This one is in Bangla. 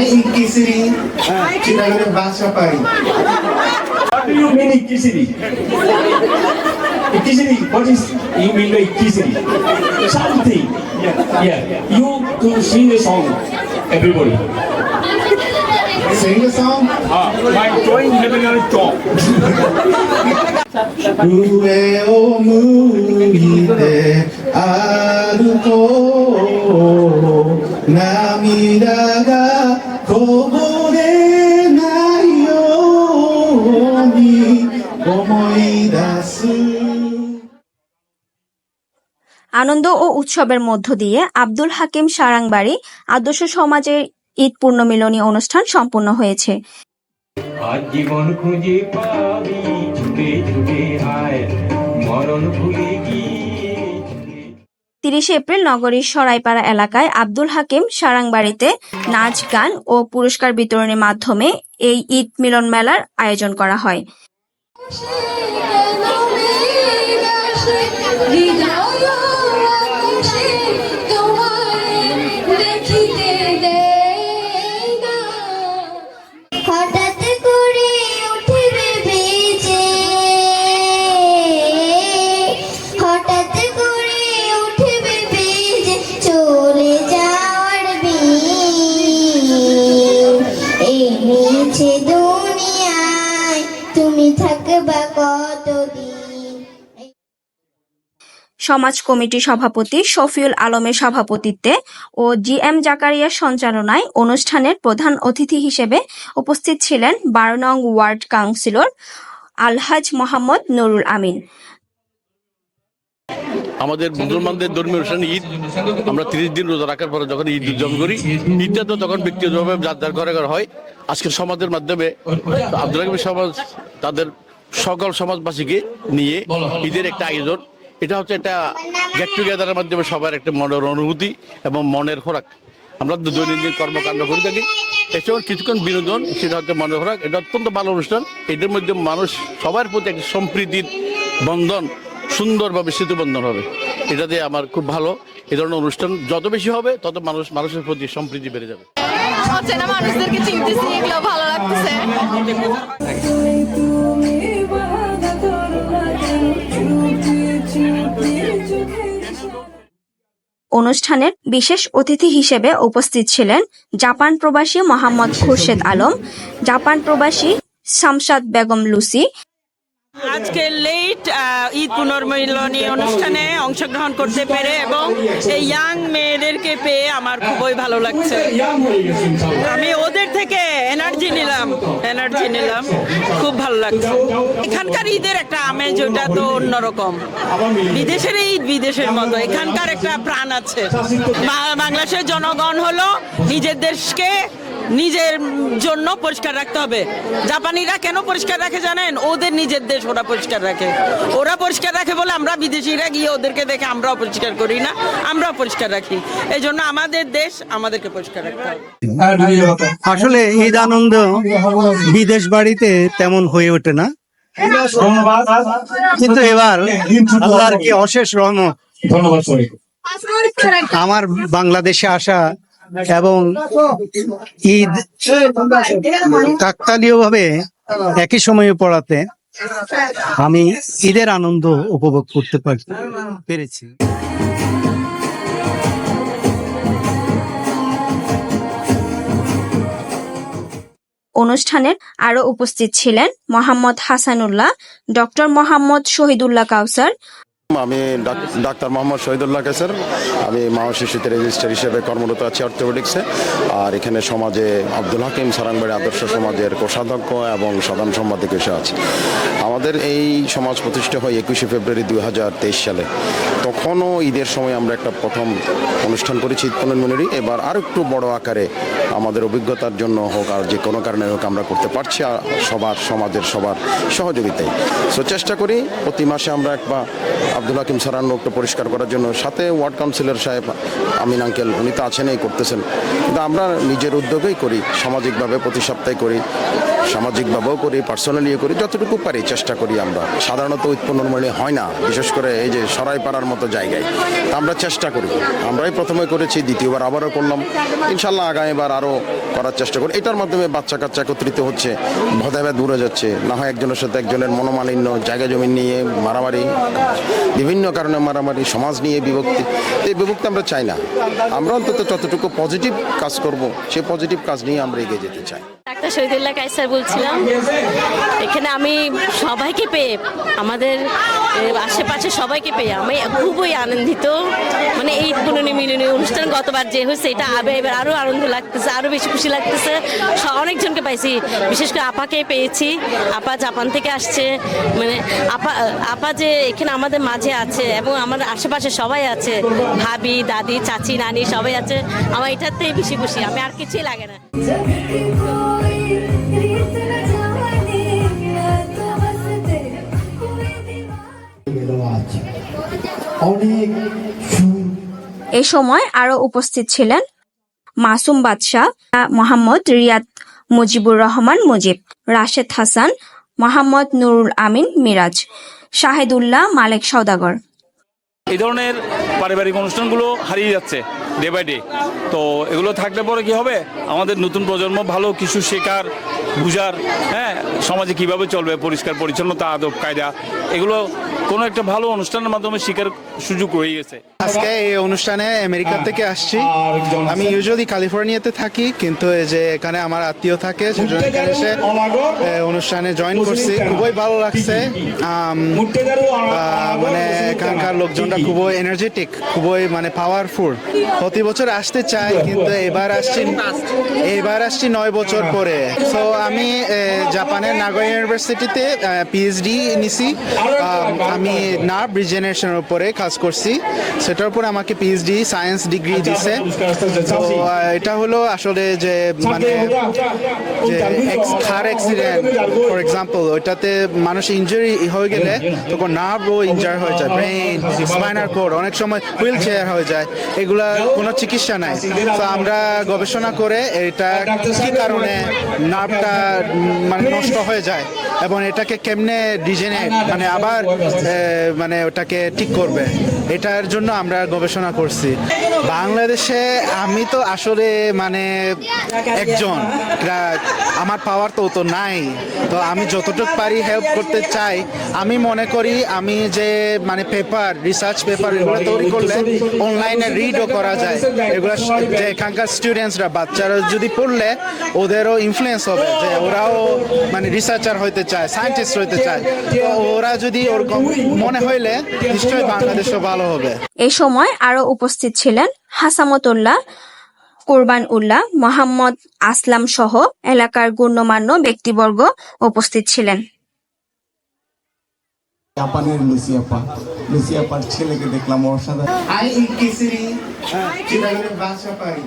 I eat kisiri. Kita kena bahasa Pai. What do you mean ikisiri? Ikisiri, what is you mean by ikisiri? Something. Yeah. yeah. You to sing a song, everybody. Sing a song. Ah, my drawing level is top. 上を向いて歩こう涙が আনন্দ ও উৎসবের মধ্য দিয়ে আব্দুল হাকিম সারাংবাড়ি আদর্শ সমাজের ঈদ পূর্ণমিলনী অনুষ্ঠান সম্পন্ন হয়েছে। মরণ তিরিশে এপ্রিল নগরীর সরাইপাড়া এলাকায় আব্দুল হাকিম সারাংবাড়িতে নাচ, গান ও পুরস্কার বিতরণের মাধ্যমে এই ঈদ মিলন মেলার আয়োজন করা হয়। সমাজ কমিটির সভাপতি শফিউল আলমের সভাপতিত্বে ও জি এম জাকারিয়ার সঞ্চালনায় অনুষ্ঠানের প্রধান অতিথি হিসেবে উপস্থিত ছিলেন বারো নং ওয়ার্ড কাউন্সিলর আলহাজ মোহাম্মদ নুরুল আমিন। আমাদের মুসলমানদের ধর্মীয় অনুষ্ঠান ঈদ। আমরা তিরিশ দিন রোজা রাখার পরে যখন ঈদ উদযাপন করি, ঈদটা তো তখন ব্যক্তিগতভাবে যার যার ঘরে ঘরে হয়। আজকের সমাজের মাধ্যমে আব্দুল সমাজ, তাদের সকল সমাজবাসীকে নিয়ে ঈদের একটা আয়োজন। এটা হচ্ছে একটা গেট টুগেদারের মাধ্যমে সবার একটা মনের অনুভূতি এবং মনের খোরাক। আমরা তো দৈনন্দিন কর্মকাণ্ড করে থাকি। এছাড়াও কিছুক্ষণ বিনোদন, সেটা হচ্ছে মনের খোরাক। এটা অত্যন্ত ভালো অনুষ্ঠান। এটার মধ্যে মানুষ সবার প্রতি একটা সম্প্রীতির বন্ধন, সুন্দরভাবে সেতু বন্ধন হবে। এটা দিয়ে আমার খুব ভালো। এ ধরনের অনুষ্ঠান যত বেশি হবে, তত মানুষ, মানুষের প্রতি সম্প্রীতি বেড়ে যাবে। মানুষদেরকে চিনতেছি, এগুলো ভালো লাগতেছে। অনুষ্ঠানের বিশেষ অতিথি হিসেবে উপস্থিত ছিলেন জাপান প্রবাসী মোহাম্মদ খুরশেদ আলম, জাপান প্রবাসী শামসাদ বেগম লুসি। আজকে লেট ঈদ পুনর্মিলনী অনুষ্ঠানে অংশগ্রহণ করতে পেরে এবং এই ইয়াং মেয়েদেরকে পেয়ে আমার খুবই ভালো লাগছে। আমি ওদের থেকে এনার্জি নিলাম এনার্জি নিলাম। খুব ভালো লাগছে। এখানকার ঈদের একটা আমেজ, ওটা তো অন্যরকম। বিদেশের ঈদ, বিদেশের মতো। এখানকার একটা প্রাণ আছে। বাংলাদেশের জনগণ হলো নিজের দেশকে নিজের জন্য পরিষ্কার রাখতে হবে। জাপানিরা কেন পরিষ্কার রাখে জানেন? ওদের নিজের দেশ ওরা পরিষ্কার রাখে। ওরা পরিষ্কার রাখে বলে আমরা বিদেশিরা গিয়ে ওদেরকে দেখে আমরাও পরিষ্কার করি না আমরাও পরিষ্কার রাখি। এই জন্য আমাদের দেশ আমাদেরকে পরিষ্কার রাখতে হবে। আসলে ঈদ আনন্দ বিদেশ বাড়িতে তেমন হয়ে ওঠে না। কিন্তু এবার আল্লাহর কি অশেষ রহমত। ধন্যবাদ আমার বাংলাদেশে আসা এবং ঈদ কাকতালীয় ভাবে একই সময়ে পড়াতে আমি ঈদের আনন্দ উপভোগ করতে পার- পেরেছি। অনুষ্ঠানের আরও উপস্থিত ছিলেন মোহাম্মদ হাসানুল্লাহ, ডক্টর মোহাম্মদ শহীদুল্লাহ কাউসার আমি ডাক- ডাক্তার মোহাম্মদ শহীদুল্লাহ কেসার। আমি মা শিশুতে রেজিস্টার হিসেবে কর্মরত আছি অর্থোপেডিক্সে। আর এখানে সমাজে আব্দুল হাকিম সারাংবাড়ি আদর্শ সমাজের কোষাধ্যক্ষ এবং সাধারণ সম্পাদক এসে আছে। আমাদের এই সমাজ প্রতিষ্ঠা হয় একুশে ফেব্রুয়ারি দু হাজার তেইশ সালে। তখনও ঈদের সময় আমরা একটা প্রথম অনুষ্ঠান করেছি ঈদ পুনর্মিলনী। এবার আরও একটু বড় আকারে আমাদের অভিজ্ঞতার জন্য হোক আর যে কোনো কারণে হোক আমরা করতে পারছি আর সবার, সমাজের সবার সহযোগিতায়। সো চেষ্টা করি প্রতি মাসে আমরা একবার আব্দুল হাকিম সারান রোগটা পরিষ্কার করার জন্য। সাথে ওয়ার্ড কাউন্সিলর সাহেব, আমিন আঙ্কেল, উনি তো আছেনই করতেছেন। কিন্তু আমরা নিজের উদ্যোগেই করি, সামাজিকভাবে প্রতি সপ্তাহে করি। সামাজিকভাবেও করি পার্সোনালিও করি, যতটুকু পারি চেষ্টা করি আমরা। সাধারণত উৎপন্ন মানে হয় না, বিশেষ করে এই যে সরাইপাড়ার মতো জায়গায়। আমরা চেষ্টা করি। আমরাই প্রথমে করেছি, দ্বিতীয়বার আবারও করলাম। ইনশাল্লাহ আগামীবার আরও করার চেষ্টা করি। এটার মাধ্যমে বাচ্চা কাচ্চা একত্রিত হচ্ছে, ভেদাভেদ দূরে যাচ্ছে। না হয় একজনের সাথে একজনের মনোমালিন্য, জায়গা জমি নিয়ে মারামারি, বিভিন্ন কারণে মারামারি, সমাজ নিয়ে বিভক্তি। এই বিভক্তি আমরা চাই না। আমরা অন্তত যতটুকু পজিটিভ কাজ করব সেই পজিটিভ কাজ নিয়ে আমরা এগিয়ে যেতে চাই। ডাক্তার শহীদুল্লাহ কাইসার বলছিলাম, এখানে আমি সবাইকে পেয়ে, আমাদের আশেপাশে সবাইকে পেয়ে আমি খুবই আনন্দিত। মানে এই পুনর্নি মিলনী অনুষ্ঠান গতবার যে হয়েছে, এটা আবে এবার আরও আনন্দ লাগতেছে আরও বেশি খুশি লাগতেছে। অনেকজনকে পাইছি, বিশেষ করে আপাকে পেয়েছি। আপা জাপান থেকে আসছে মানে আপা আপা যে এখানে আমাদের মাঝে আছে এবং আমার আশেপাশে সবাই আছে, ভাবি, দাদি, চাচি, নানি সবাই আছে, আমার এটাতেই বেশি খুশি, আমি আর কিছুই লাগে না। এ সময় আরও উপস্থিত ছিলেন মাসুম বাদশাহ মোহাম্মদ রিয়াদ মুজিবুর রহমান মুজিব রাশেদ হাসান মোহাম্মদ নুরুল আমিন মিরাজ শাহেদুল্লাহ মালেক সৌদাগর এই ধরনের পারিবারিক অনুষ্ঠানগুলো হারিয়ে যাচ্ছে ডে বাই ডে তো এগুলো থাকলে পরে কি হবে? আমাদের নতুন প্রজন্ম ভালো কিছু শেখার বুঝার হ্যাঁ? সমাজে কীভাবে চলবে পরিষ্কার পরিচ্ছন্নতা আদব কায়দা এগুলো কোনো একটা ভালো অনুষ্ঠানের মাধ্যমে শেখার সুযোগ রয়ে গেছে। আজকে এই অনুষ্ঠানে আমেরিকা থেকে আসছি। আমি ইউজুয়ালি ক্যালিফোর্নিয়াতে থাকি কিন্তু এই যে এখানে আমার আত্মীয় থাকে সেজন্য এখানে এসে অনুষ্ঠানে জয়েন করছি। খুবই ভালো লাগছে। মানে এখানকার লোকজনটা খুবই এনার্জেটিক খুবই মানে পাওয়ারফুল প্রতি বছর আসতে চাই। কিন্তু এবার আসছি এবার আসছি নয় বছর পরে। সো আমি জাপানের নাগোয়া ইউনিভার্সিটিতে পিএইচডি নিছি। আমি নার্ভ রিজেনারেশনের উপরে কাজ করছি। সেটার উপরে আমাকে পিএইচডি সায়েন্স ডিগ্রি দিছে। তো এটা হলো আসলে যে মানে যে কার অ্যাক্সিডেন্ট ফর এক্সাম্পল ওইটাতে মানুষ ইনজুরি হয়ে গেলে তখন নার্ভও ইঞ্জার হয়ে যায় ব্রেন স্পাইনার কোড অনেক সময় হুইল চেয়ার হয়ে যায়। এগুলা কোনো চিকিৎসা নাই। তো আমরা গবেষণা করে এটা কি কারণে নার্ভটা মানে নষ্ট হয়ে যায়? এবং এটাকে কেমনে ডিজেনেট মানে আবার মানে ওটাকে ঠিক করবে। এটার জন্য আমরা গবেষণা করছি। বাংলাদেশে আমি তো আসলে মানে একজন। আমার পাওয়ার তো তো নাই। তো আমি যতটুকু পারি হেল্প করতে চাই। আমি মনে করি আমি যে মানে পেপার রিসার্চ পেপার এগুলো তৈরি করলে অনলাইনে রিডও করা যায়। এগুলো যে এখানকার স্টুডেন্টসরা বাচ্চারা যদি পড়লে ওদেরও ইনফ্লুয়েন্স হবে। যে ওরাও মানে রিসার্চার হইতে চায় সায়েন্টিস্ট হইতে চায়। তো ওরা যদি ওরকম মনে হইলে নিশ্চয়ই বাংলাদেশও ভালো হবে। এ সময় আরও উপস্থিত ছিলেন হাসামতুল্লাহ কোরবান উল্লাহ মোহাম্মদ আসলাম সহ এলাকার গণ্যমান্য ব্যক্তিবর্গ উপস্থিত ছিলেন। জাপানের লুসিয়াপা। লুসিয়াপার ছেলেকে দেখলাম সাথে আই চিরাগের বাসা পাই